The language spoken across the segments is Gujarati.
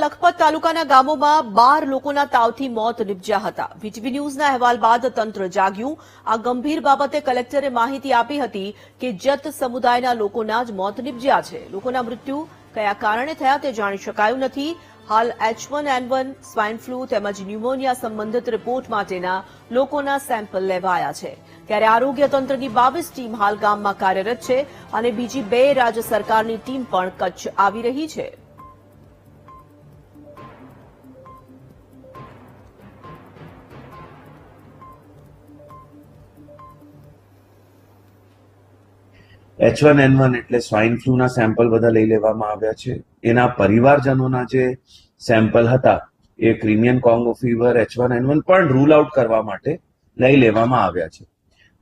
લખપત તાલુકાના ગામોમાં બાર લોકોના તાવથી મોત નિપજ્યા હતા. વીટીવી ન્યૂઝના અહેવાલ બાદ તંત્ર જાગ્યું. આ ગંભીર બાબતે કલેક્ટરે માહિતી આપી હતી કે જત સમુદાયના લોકોના જ મોત નિપજ્યા છે. લોકોના મૃત્યુ કયા કારણે થયા તે જાણી શકાયું નથી. હાલ H one N one, swine flu તેમજ ન્યુમોનિયા સંબંધિત રિપોર્ટ માટેના લોકોના સેમ્પલ લેવાયા છે. ત્યારે આરોગ્ય તંત્રની બાવીસ ટીમ હાલ ગામમાં કાર્યરત છે અને બીજી બે રાજ્ય સરકારની ટીમ પણ કચ્છ આવી રહી છે. એચ વન એન વન એટલે સ્વાઇન ફ્લૂના સેમ્પલ બધા લઈ લેવામાં આવ્યા છે. એના પરિવારજનોના જે સેમ્પલ હતા, એ Crimean Congo fever H one N one પણ રૂલ આઉટ કરવા માટે લઈ લેવામાં આવ્યા છે.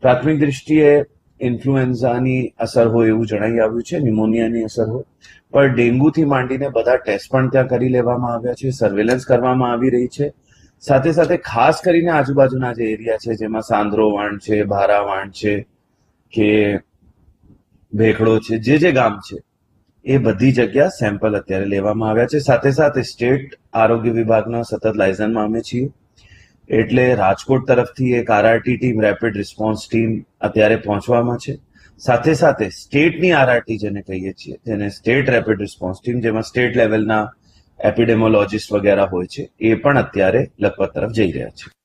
પ્રાથમિક દૃષ્ટિએ ઇન્ફ્લુએન્ઝાની અસર હોય એવું જણાઈ આવ્યું છે ન્યુમોનિયાની અસર હોય. પણ ડેન્ગ્યુથી માંડીને બધા ટેસ્ટ પણ ત્યાં કરી લેવામાં આવ્યા છે સર્વેલન્સ કરવામાં આવી રહી છે. સાથે સાથે ખાસ કરીને આજુબાજુના જે એરિયા છે, જેમાં સાંદ્રો વાણ છે, ભારાવાણ છે, કે ભેખડો છે, જે જે ગામ છે, એ બધી જગ્યા સેમ્પલ અત્યારે લેવામાં આવ્યા છે. સાથે સાથે સ્ટેટ આરોગ્ય વિભાગના સતત લાયસન્સમાં અમે છીએ. એટલે રાજકોટ તરફથી એક RRT team rapid response team અત્યારે પહોંચવામાં છે. સાથે સાથે સ્ટેટની આરઆરટી જેને કહીએ છીએ, જેને સ્ટેટ રેપિડ રિસ્પોન્સ ટીમ જેમાં સ્ટેટ લેવલના એપિડેમોલોજીસ્ટ વગેરે હોય છે, એ પણ અત્યારે લખપત તરફ જઈ રહ્યા છે.